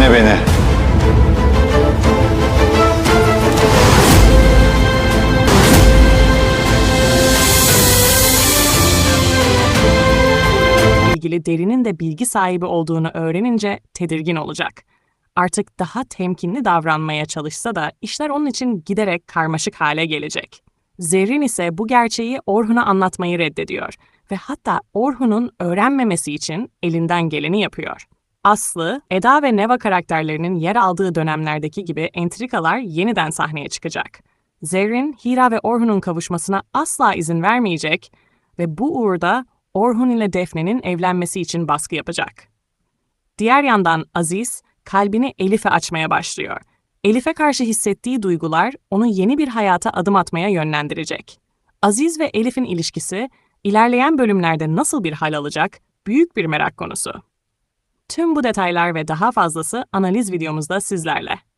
Dinle beni. ilgili derinin de bilgi sahibi olduğunu öğrenince tedirgin olacak. Artık daha temkinli davranmaya çalışsa da işler onun için giderek karmaşık hale gelecek. Zerrin ise bu gerçeği Orhun'a anlatmayı reddediyor ve hatta Orhun'un öğrenmemesi için elinden geleni yapıyor. Aslı, Eda ve Neva karakterlerinin yer aldığı dönemlerdeki gibi entrikalar yeniden sahneye çıkacak. Zerrin, Hira ve Orhun'un kavuşmasına asla izin vermeyecek ve bu uğurda Orhun ile Defne'nin evlenmesi için baskı yapacak. Diğer yandan Aziz, kalbini Elif'e açmaya başlıyor. Elif'e karşı hissettiği duygular onu yeni bir hayata adım atmaya yönlendirecek. Aziz ve Elif'in ilişkisi ilerleyen bölümlerde nasıl bir hal alacak büyük bir merak konusu. Tüm bu detaylar ve daha fazlası analiz videomuzda sizlerle.